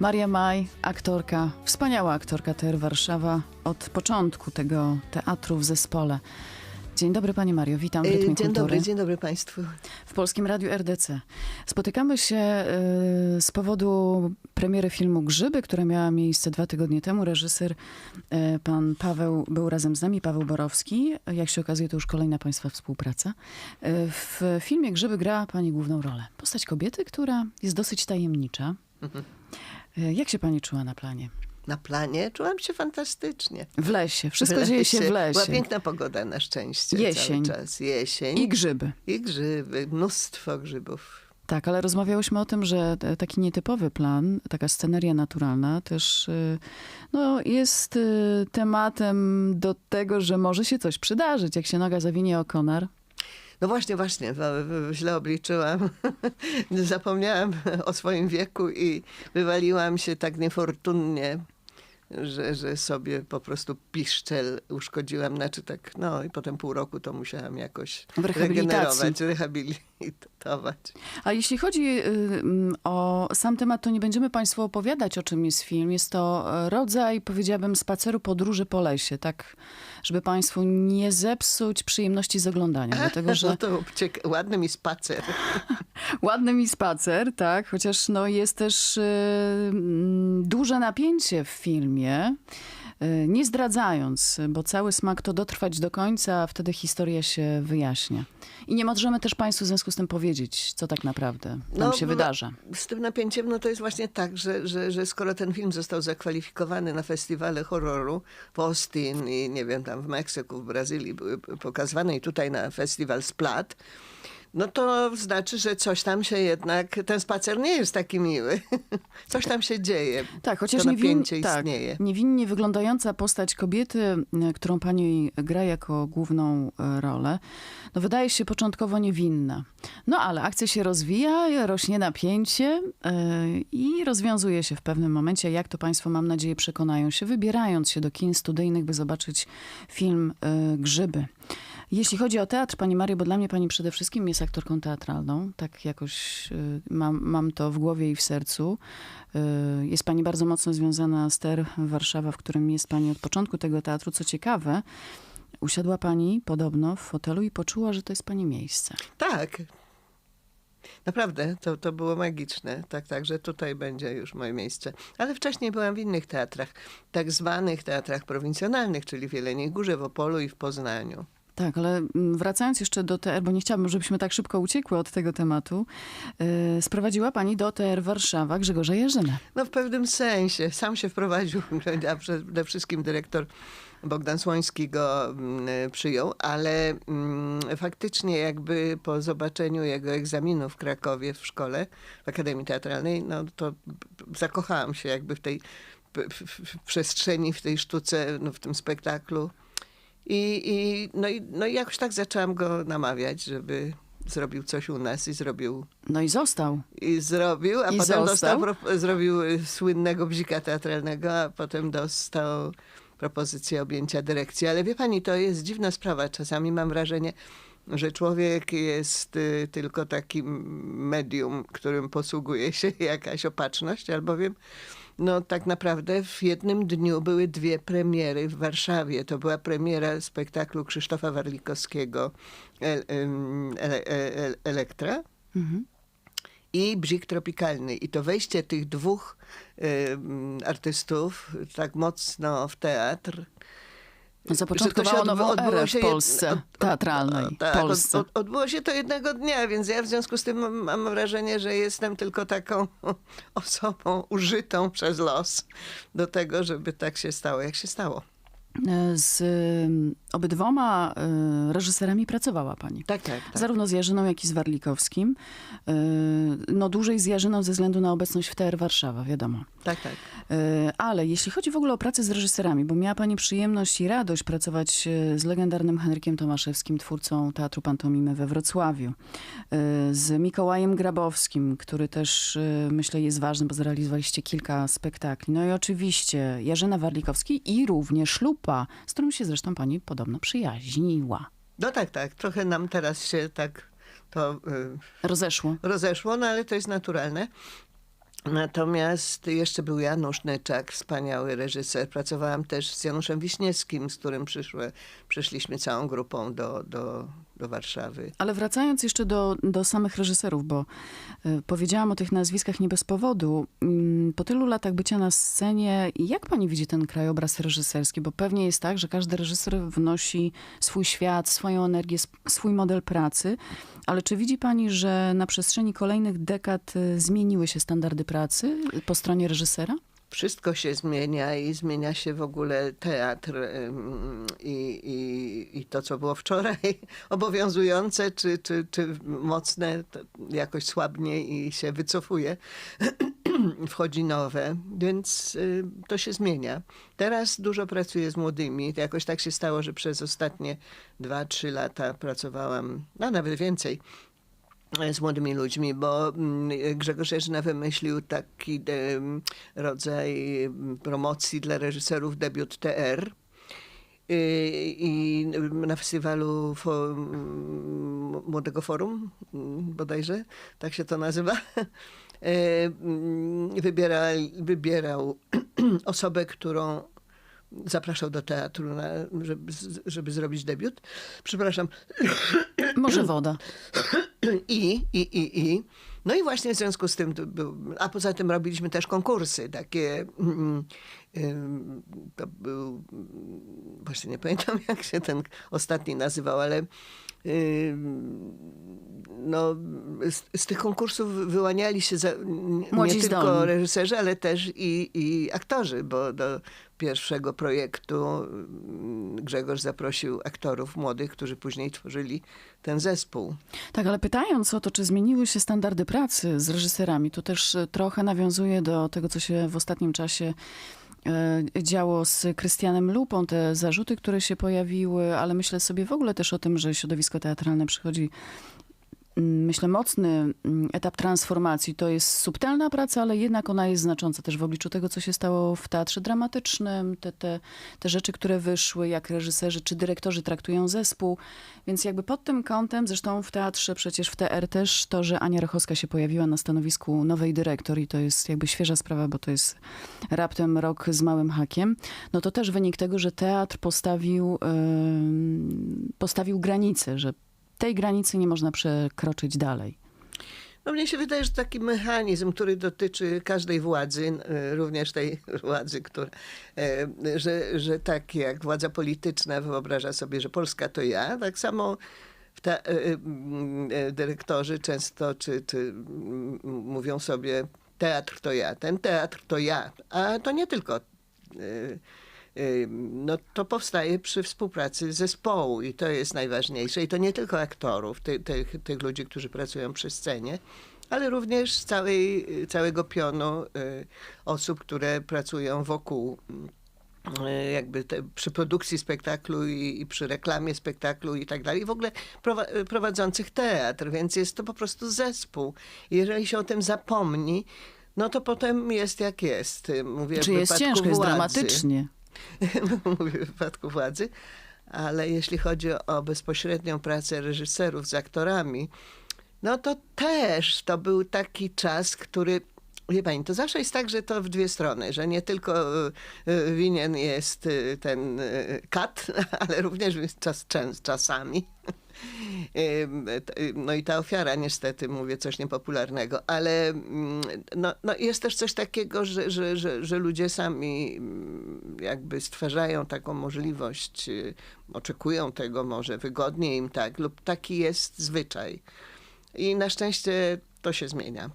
Maria Maj, aktorka, wspaniała aktorka TR Warszawa od początku tego teatru w zespole. Dzień dobry Pani Mario, witam w E, Rytmie Dzień Kultury dobry, dzień dobry Państwu. w Polskim Radiu RDC. Spotykamy się y, z powodu premiery filmu Grzyby, która miała miejsce dwa tygodnie temu. Reżyser y, pan Paweł był razem z nami, Paweł Borowski. Jak się okazuje, to już kolejna Państwa współpraca. Y, W filmie Grzyby gra Pani główną rolę. Postać kobiety, która jest dosyć tajemnicza. Y, Jak się Pani czuła na planie? Na planie czułam się fantastycznie. W lesie. Wszystko W dzieje się w Była lesie. piękna pogoda na szczęście. Jesień. Cały czas. Jesień. I grzyby. I grzyby, mnóstwo grzybów. Tak, ale rozmawiałyśmy o tym, że taki nietypowy plan, taka sceneria naturalna też y, no, jest y, tematem do tego, że może się coś przydarzyć. Jak się noga zawinie o konar, No właśnie, właśnie, źle obliczyłam. Zapomniałam o swoim wieku i wywaliłam się tak niefortunnie, że, że sobie po prostu piszczel uszkodziłam. Znaczy tak, no i potem pół roku to musiałam jakoś W rehabilitacji. regenerować, rehabilitować. A jeśli chodzi y, mm, o sam temat, to nie będziemy Państwu opowiadać, o czym jest film. Jest to e, rodzaj, powiedziałabym, spaceru podróży po lesie, tak, żeby Państwu nie zepsuć przyjemności z oglądania. Dlatego, że No to ładny mi spacer. Ładny mi spacer, tak, chociaż no, jest też y, mm, duże napięcie w filmie. Y, Nie zdradzając, bo cały smak to dotrwać do końca, a wtedy historia się wyjaśnia. I nie możemy też Państwu w związku z tym powiedzieć, co tak naprawdę tam No, się bo- wydarza. Z tym napięciem, no to jest właśnie tak, że, że, że skoro ten film został zakwalifikowany na festiwale horroru w Austin i nie wiem, tam w Meksyku, w Brazylii były pokazywane i tutaj na festiwal Splat, no to znaczy, że coś tam się jednak, ten spacer nie jest taki miły. Coś tam się dzieje. Tak, chociaż to niewin, napięcie tak, istnieje. niewinnie wyglądająca postać kobiety, y, którą pani gra jako główną y, rolę, no wydaje się początkowo niewinna. No ale akcja się rozwija, rośnie napięcie y, i rozwiązuje się w pewnym momencie. Jak to państwo, mam nadzieję, przekonają się, wybierając się do kin studyjnych, by zobaczyć film Grzyby. Jeśli chodzi o teatr, Pani Mario, bo dla mnie Pani przede wszystkim jest aktorką teatralną, tak jakoś y, mam, mam to w głowie i w sercu. Y, Jest Pani bardzo mocno związana z TER Warszawa, w którym jest Pani od początku tego teatru. Co ciekawe, usiadła Pani podobno w fotelu i poczuła, że to jest Pani miejsce. Tak. Naprawdę, to, to było magiczne. Tak, tak, że tutaj będzie już moje miejsce. Ale wcześniej byłam w innych teatrach, tak zwanych teatrach prowincjonalnych, czyli w Jeleniej Górze, w Opolu i w Poznaniu. Tak, ale mm, wracając jeszcze do TR, bo nie chciałabym, żebyśmy tak szybko uciekły od tego tematu, y, sprowadziła Pani do TR Warszawa Grzegorza Jerzynę. No w pewnym sensie. Sam się wprowadził, a przede wszystkim dyrektor Bogdan Słoński go mm, przyjął, ale mm, faktycznie jakby po zobaczeniu jego egzaminu w Krakowie w szkole, w Akademii Teatralnej, no to zakochałam się jakby w tej p- w przestrzeni, w tej sztuce, no, w tym spektaklu. I, i, no, i, no i jakoś tak zaczęłam go namawiać, żeby zrobił coś u nas i zrobił No i został. i zrobił, a I potem został? dostał, zrobił y, słynnego bzika teatralnego, a potem dostał propozycję objęcia dyrekcji. Ale wie pani, to jest dziwna sprawa. Czasami mam wrażenie, że człowiek jest y, tylko takim medium, którym posługuje się jakaś opatrzność, albowiem no tak naprawdę w jednym dniu były dwie premiery w Warszawie. To była premiera spektaklu Krzysztofa Warlikowskiego El, em, ele, e- Elektra Mhm. i Bzik Tropikalny. I to wejście tych dwóch artystów tak mocno w teatr. Zapoczątkowało że to się nową erę w Polsce od- teatralnej. Tak, od, Polsce. od, odbyło się to jednego dnia, więc ja w związku z tym mam, mam wrażenie, że jestem tylko taką osobą użytą przez los do tego, żeby tak się stało, jak się stało. Z obydwoma y, reżyserami pracowała pani. Tak, tak. tak. Zarówno z Jarzyną, jak i z Warlikowskim. Y, No dłużej z Jarzyną ze względu na obecność w TR Warszawa, wiadomo. tak, tak. Y, Ale jeśli chodzi w ogóle o pracę z reżyserami, bo miała pani przyjemność i radość pracować z legendarnym Henrykiem Tomaszewskim, twórcą Teatru Pantomimy we Wrocławiu, z Mikołajem Grabowskim, który też myślę jest ważny, bo zrealizowaliście kilka spektakli. No i oczywiście Jarzyna Warlikowski i również Z którym się zresztą pani podobno przyjaźniła. No tak, tak. Trochę nam teraz się tak to y, Rozeszło. rozeszło, no ale to jest naturalne. Natomiast jeszcze był Janusz Neczak, wspaniały reżyser. Pracowałam też z Januszem Wiśniewskim, z którym przyszły, przyszliśmy całą grupą do, do, do Warszawy. Ale wracając jeszcze do, do samych reżyserów, bo y, powiedziałam o tych nazwiskach nie bez powodu. Ym, po tylu latach bycia na scenie, jak pani widzi ten krajobraz reżyserski? Bo pewnie jest tak, że każdy reżyser wnosi swój świat, swoją energię, swój model pracy. Ale czy widzi pani, że na przestrzeni kolejnych dekad y, zmieniły się standardy pracy po stronie reżysera? Wszystko się zmienia i zmienia się w ogóle teatr i, i, i to, co było wczoraj obowiązujące czy, czy, czy mocne, jakoś słabnie i się wycofuje. Wchodzi nowe, więc y, to się zmienia. Teraz dużo pracuję z młodymi. Jakoś tak się stało, że przez ostatnie 2-3 lata pracowałam, a nawet więcej, z młodymi ludźmi, bo mm, Grzegorz Jerzyna wymyślił taki em, rodzaj promocji dla reżyserów debiut TR. I, na festiwalu Młodego Forum, bodajże, tak się to nazywa, e, wybiera, wybierał osobę, którą zapraszał do teatru, na, żeby, żeby zrobić debiut. Przepraszam, Może woda. i, i, i, i. No i właśnie w związku z tym, a poza tym robiliśmy też konkursy takie. mm, ym, To był, mm, właśnie nie pamiętam jak się ten ostatni nazywał, ale no, z, z tych konkursów wyłaniali się za, Młodzi nie tylko reżyserzy, ale też i, i aktorzy, bo do pierwszego projektu mm, Grzegorz zaprosił aktorów młodych, którzy później tworzyli ten zespół. Tak, ale pytając o to, czy zmieniły się standardy pracy z reżyserami, to też e, trochę nawiązuje do tego, co się w ostatnim czasie e, działo z Krystianem Lupą, te zarzuty, które się pojawiły, ale myślę sobie w ogóle też o tym, że środowisko teatralne przychodzi myślę, mocny mm, etap transformacji. To jest subtelna praca, ale jednak ona jest znacząca też w obliczu tego, co się stało w teatrze dramatycznym, te, te, te rzeczy, które wyszły, jak reżyserzy czy dyrektorzy traktują zespół. Więc jakby pod tym kątem, zresztą w teatrze, przecież w TR też to, że Ania Rochowska się pojawiła na stanowisku nowej dyrektor i to jest jakby świeża sprawa, bo to jest raptem rok z małym hakiem, no to też wynik tego, że teatr postawił, postawił granicę, że tej granicy nie można przekroczyć dalej. No mnie się wydaje, że taki mechanizm, który dotyczy każdej władzy, e, również tej władzy, która, e, że, że tak jak władza polityczna wyobraża sobie, że Polska to ja, tak samo ta, e, dyrektorzy często czy, czy mówią sobie teatr to ja, ten teatr to ja, a to nie tylko no to powstaje przy współpracy zespołu i to jest najważniejsze. I to nie tylko aktorów, ty, tych, tych ludzi, którzy pracują przy scenie, ale również całej, całego pionu y, osób, które pracują wokół y, jakby te, przy produkcji spektaklu i, i przy reklamie spektaklu i tak dalej, w ogóle prowa- prowadzących teatr, więc jest to po prostu zespół. Jeżeli się o tym zapomni, no to potem jest jak jest. Mówię, Czy jest wypadku ciężko, jest władzy. dramatycznie. mówię w wypadku władzy, ale jeśli chodzi o bezpośrednią pracę reżyserów z aktorami, no to też to był taki czas, który. Wie pani, to zawsze jest tak, że to w dwie strony, że nie tylko y, y, winien jest y, ten kat, ale również czas, czas, czasami. No i ta ofiara niestety, mówię coś niepopularnego, ale mm, no, no jest też coś takiego, że, że, że, że ludzie sami mm, jakby stwarzają taką możliwość, y, oczekują tego może, wygodnie im tak, lub taki jest zwyczaj. I na szczęście to się zmienia.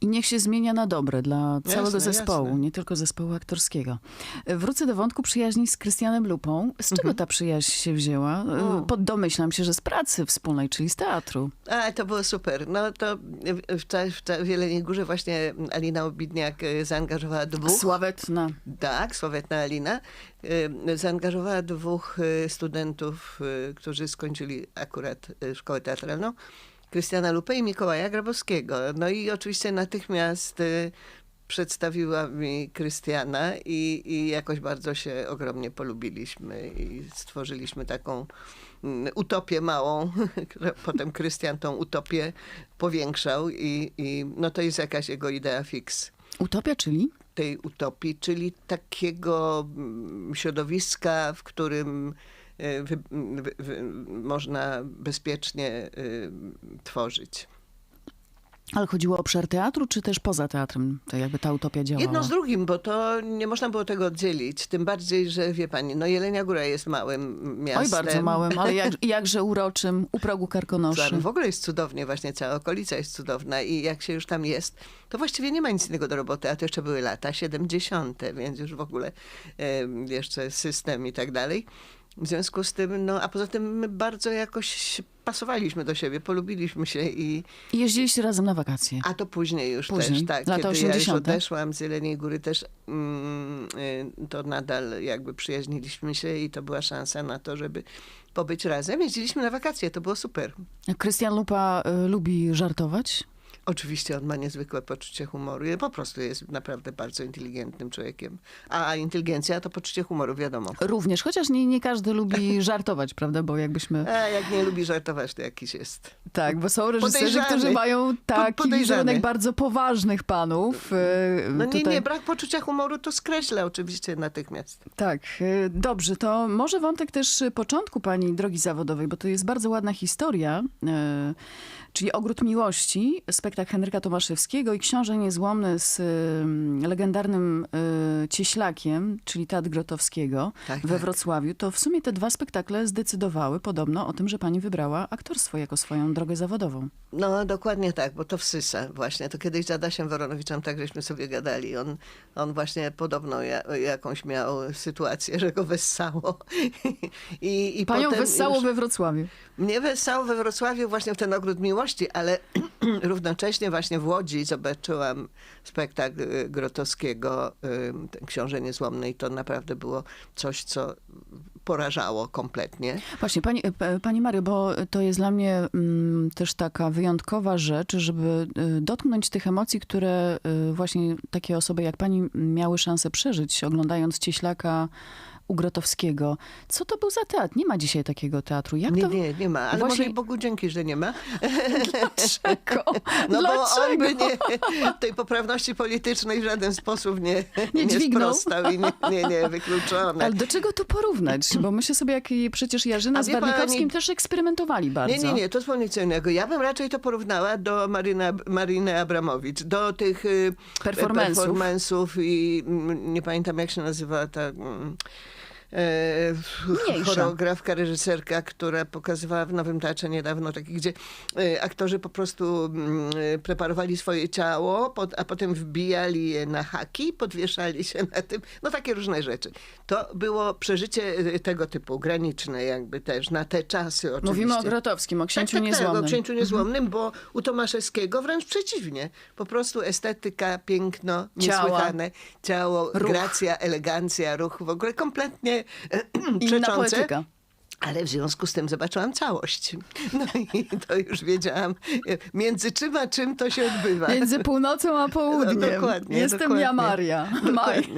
I niech się zmienia na dobre dla całego Jasne, zespołu, jasne. nie tylko zespołu aktorskiego. Wrócę do wątku przyjaźni z Krystianem Lupą. Z czego ta przyjaźń się wzięła? Mhm. O. Poddomyślam się, że z pracy wspólnej, czyli z teatru. A, to było super. No to w, w, w, Jeleniej Górze właśnie Alina Obidniak y, zaangażowała dwóch. Sławetna. Tak, sławetna Alina. y, Zaangażowała dwóch y, studentów, y, którzy skończyli akurat y, szkołę teatralną. Krystiana Lupę i Mikołaja Grabowskiego. No i oczywiście natychmiast y, przedstawiła mi Krystiana i, i jakoś bardzo się ogromnie polubiliśmy i stworzyliśmy taką mm, utopię małą. Potem Krystian tą utopię powiększał i, i no to jest jakaś jego idea fix Utopia, czyli? tej utopii, czyli takiego mm, środowiska, w którym wy, wy, wy, można bezpiecznie y, tworzyć. Ale chodziło o obszar teatru, czy też poza teatrem? To jakby ta utopia działała? Jedno z drugim, bo to nie można było tego oddzielić. Tym bardziej, że wie pani, no Jelenia Góra jest małym miastem. Oj, bardzo małym, ale jak, jakże uroczym, u progu Karkonoszy. Tam w ogóle jest cudownie, właśnie cała okolica jest cudowna i jak się już tam jest, to właściwie nie ma nic innego do roboty, a to jeszcze były lata 70., więc już w ogóle e, jeszcze system i tak dalej. W związku z tym, no a poza tym my bardzo jakoś pasowaliśmy do siebie, polubiliśmy się i I jeździliście razem na wakacje. a to później już Później, też, tak. lata Kiedy ja już 80.. odeszłam z Jeleniej Góry też, mm, y, to nadal jakby przyjaźniliśmy się i to była szansa na to, żeby pobyć razem. Jeździliśmy na wakacje, to było super. Krystian Lupa y, lubi żartować? Oczywiście on ma niezwykłe poczucie humoru. Po prostu jest naprawdę bardzo inteligentnym człowiekiem. A inteligencja to poczucie humoru, wiadomo. Również, chociaż nie, nie każdy lubi żartować, prawda? Bo jakbyśmy... A jak nie lubi żartować, to jakiś jest. Tak, bo są reżyserzy, którzy mają taki wizerunek bardzo poważnych panów. y, No nie, tutaj- nie, brak poczucia humoru to skreśla oczywiście natychmiast. Tak, y, dobrze. To może wątek też y, początku pani drogi zawodowej, bo to jest bardzo ładna historia, y, czyli Ogród Miłości, spektakl Henryka Tomaszewskiego i Książę Niezłomny z legendarnym y, Cieślakiem, czyli Teatr Grotowskiego Tak, we tak. Wrocławiu. To w sumie te dwa spektakle zdecydowały podobno o tym, że pani wybrała aktorstwo jako swoją drogę zawodową. No dokładnie tak, bo to wsysa właśnie. To kiedyś z Adasiem Woronowiczem tak żeśmy sobie gadali. On, on właśnie podobno ja, jakąś miał sytuację, że go wessało. I, i Panią wessało we Wrocławiu. Mnie wessało we Wrocławiu właśnie w ten ogród miłości, ale równocześnie właśnie w Łodzi zobaczyłam spektakl y, Grotowskiego, y, Książę Niezłomny i to naprawdę było coś, co porażało kompletnie. Właśnie, pani, p- pani Mario, bo to jest dla mnie mm, też taka wyjątkowa rzecz, żeby y, dotknąć tych emocji, które y, właśnie takie osoby jak pani miały szansę przeżyć, oglądając Cieślaka u Grotowskiego. Co to był za teatr? Nie ma dzisiaj takiego teatru. Jak Nie, to... nie, nie ma, ale Właśnie- może i Bogu dzięki, że nie ma. Dlaczego? No bo on Dlaczego? by nie, tej poprawności politycznej w żaden sposób nie, Nie dźwignął. sprostał i nie, nie, nie wykluczone. Ale do czego to porównać? Bo myślę sobie, jak przecież Jarzyna A z wie pani- też eksperymentowali bardzo. Nie, nie, nie, to zupełnie co innego. Ja bym raczej to porównała do Marina, Mariny Abramowicz, do tych y, Performance'ów. performance'ów i mm, nie pamiętam jak się nazywa ta mm, e, choreografka, reżyserka, która pokazywała w Nowym Teatrze niedawno, taki, gdzie e, aktorzy po prostu mm, e, preparowali swoje ciało, pod, a potem wbijali je na haki, podwieszali się na tym, no takie różne rzeczy. To było przeżycie e, tego typu, graniczne jakby też, na te czasy oczywiście. Mówimy o Grotowskim, o księciu Tak, tak, tak, niezłomnym. o księciu niezłomnym, bo u Tomaszewskiego wręcz przeciwnie. Po prostu estetyka, piękno, Ciała. niesłychane, ciało, Ruch. gracja, elegancja, ruch, w ogóle kompletnie Inna przeczące. poetyka. Ale w związku z tym zobaczyłam całość. No i to już wiedziałam, między czym a czym to się odbywa. Między północą a południem. No, dokładnie, Jestem dokładnie. ja Maria. Maj.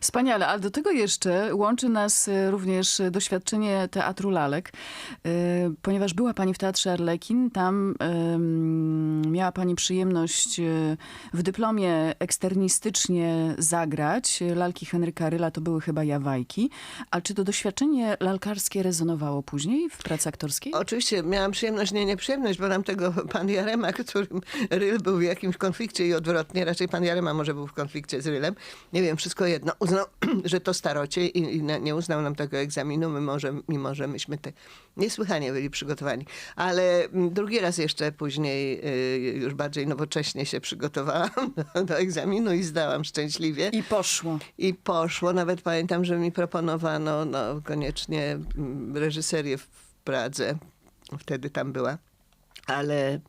Wspaniale, ale do tego jeszcze łączy nas y, również doświadczenie teatru lalek, y, ponieważ była pani w Teatrze Arlekin, tam miała pani przyjemność y, w dyplomie eksternistycznie zagrać. Lalki Henryka Ryla to były chyba Jawajki. A czy to doświadczenie lalkarskie rezonowało później w pracy aktorskiej? Oczywiście miałam przyjemność, nie nieprzyjemność, bo nam tego pan Jarema, którym Ryl był w jakimś konflikcie i odwrotnie, raczej pan Jarema może był w konflikcie z Rylem, nie wiem, wszystko jedno, uznał, że to starocie i, i nie uznał nam tego egzaminu, mimo że, mimo że myśmy te niesłychanie byli przygotowani. Ale mm, drugi raz jeszcze później y, już bardziej nowocześnie się przygotowałam do, egzaminu i zdałam szczęśliwie. I poszło. I poszło. Nawet pamiętam, że mi proponowano no, koniecznie mm, reżyserię w Pradze. Wtedy tam była. Ale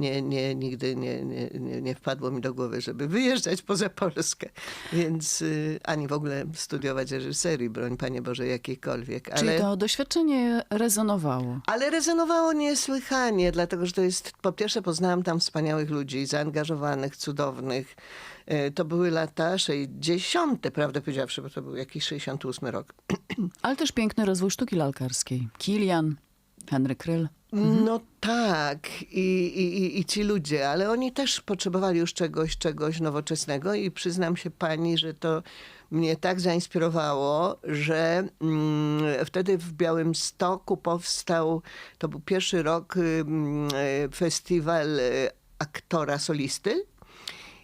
nie, nie, nigdy nie, nie, nie, wpadło mi do głowy, żeby wyjeżdżać poza Polskę. Więc y, ani w ogóle studiować reżyserii, broń Panie Boże, jakiejkolwiek. Czyli Ale... to doświadczenie rezonowało. Ale rezonowało niesłychanie, dlatego że to jest, po pierwsze poznałam tam wspaniałych ludzi, zaangażowanych, cudownych. E, To były lata 60., prawdę powiedziawszy, bo to był jakiś 68 rok. Ale też piękny rozwój sztuki lalkarskiej. Kilian, Henryk Kryl. No tak, I, i, i- i ci ludzie, ale oni też potrzebowali już czegoś, czegoś nowoczesnego i przyznam się pani, że to mnie tak zainspirowało, że mm, wtedy w Białym Stoku powstał, to był pierwszy rok mm, e, festiwal e, aktora solisty.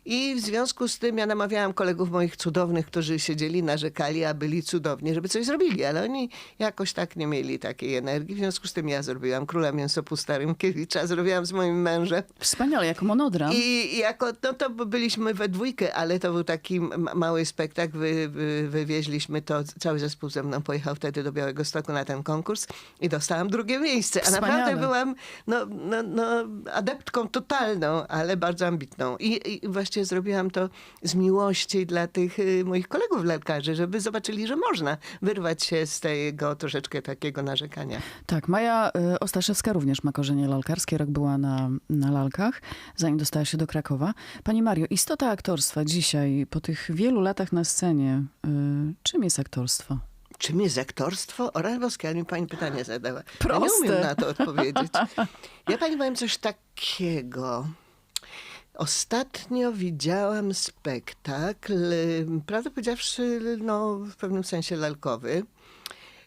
I w związku z tym ja namawiałam kolegów moich cudownych, którzy siedzieli, narzekali, a byli cudowni, żeby coś zrobili, ale oni jakoś tak nie mieli takiej energii. W związku z tym ja zrobiłam Króla Mięsopusta Rymkiewicza, zrobiłam z moim mężem. Wspaniale, jako monodram. I jako, no to byliśmy we dwójkę, ale to był taki ma- mały spektakl. Wy, wy, wywieźliśmy to, cały zespół ze mną pojechał wtedy do Białego Stoku na ten konkurs i dostałam drugie miejsce. A Wspaniale. naprawdę byłam no, no, no, adeptką totalną, ale bardzo ambitną. I, I zrobiłam to z miłości dla tych y, moich kolegów lekarzy, żeby zobaczyli, że można wyrwać się z tego troszeczkę takiego narzekania. Tak, Maja y, Ostaszewska również ma korzenie lalkarskie. Rok była na, na lalkach, zanim dostała się do Krakowa. Pani Mario, istota aktorstwa dzisiaj, po tych wielu latach na scenie, y, czym jest aktorstwo? Czym jest aktorstwo? O rany boskie, ale mi pani pytanie zadała. Ja Proste. nie umiem na to odpowiedzieć. Ja pani powiem coś takiego. Ostatnio widziałam spektakl, prawdę powiedziawszy, no, w pewnym sensie lalkowy.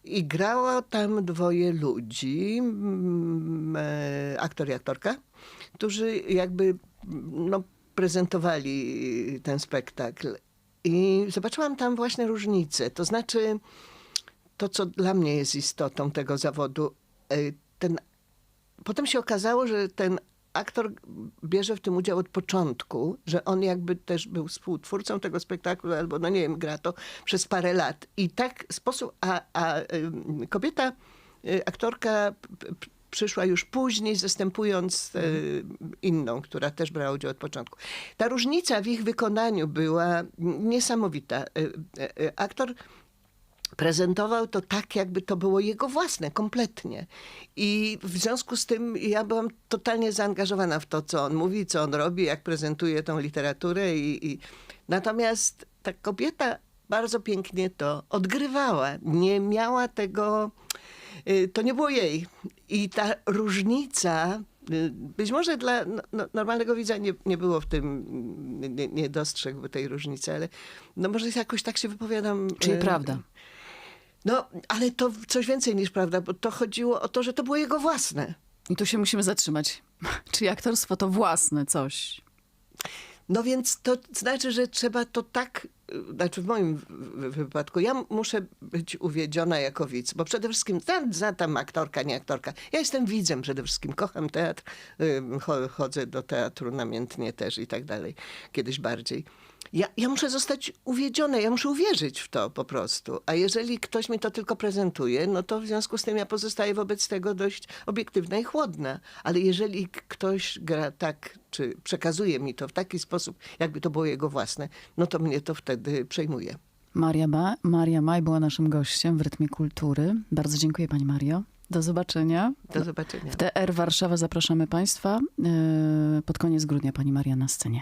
I grało tam dwoje ludzi, mm, e, aktor i aktorka, którzy jakby no, prezentowali ten spektakl. I zobaczyłam tam właśnie różnicę. To znaczy, to co dla mnie jest istotą tego zawodu, e, ten, potem się okazało, że ten aktor bierze w tym udział od początku, że on jakby też był współtwórcą tego spektaklu, albo no nie wiem, gra to przez parę lat. I tak sposób, a, a kobieta, y, aktorka przyszła już później, zastępując y, inną, która też brała udział od początku. Ta różnica w ich wykonaniu była niesamowita. Y, Aktor prezentował to tak, jakby to było jego własne, kompletnie. I w związku z tym ja byłam totalnie zaangażowana w to, co on mówi, co on robi, jak prezentuje tą literaturę. I, i... Natomiast ta kobieta bardzo pięknie to odgrywała. Nie miała tego, y, to nie było jej. I ta różnica, y, być może dla no, no, normalnego widza nie, nie było w tym, nie, nie dostrzegł tej różnicy, ale no może jakoś tak się wypowiadam. Czyli y, prawda. No, ale to coś więcej niż prawda, bo to chodziło o to, że to było jego własne. I tu się musimy zatrzymać. Czyli aktorstwo to własne coś. No więc to znaczy, że trzeba to tak, znaczy w moim wypadku, ja muszę być uwiedziona jako widz, bo przede wszystkim za, za tam aktorka, nie aktorka. Ja jestem widzem przede wszystkim, kocham teatr, cho- chodzę do teatru namiętnie też i tak dalej, kiedyś bardziej. Ja, ja muszę zostać uwiedziona, ja muszę uwierzyć w to po prostu. A jeżeli ktoś mi to tylko prezentuje, no to w związku z tym ja pozostaję wobec tego dość obiektywna i chłodna. Ale jeżeli ktoś gra tak, czy przekazuje mi to w taki sposób, jakby to było jego własne, no to mnie to wtedy przejmuje. Maria, ba, Maria Maj była naszym gościem w Rytmie Kultury. Bardzo dziękuję pani Mario. Do zobaczenia. Do zobaczenia. W TR Warszawa zapraszamy państwa. Yy, Pod koniec grudnia pani Maria na scenie.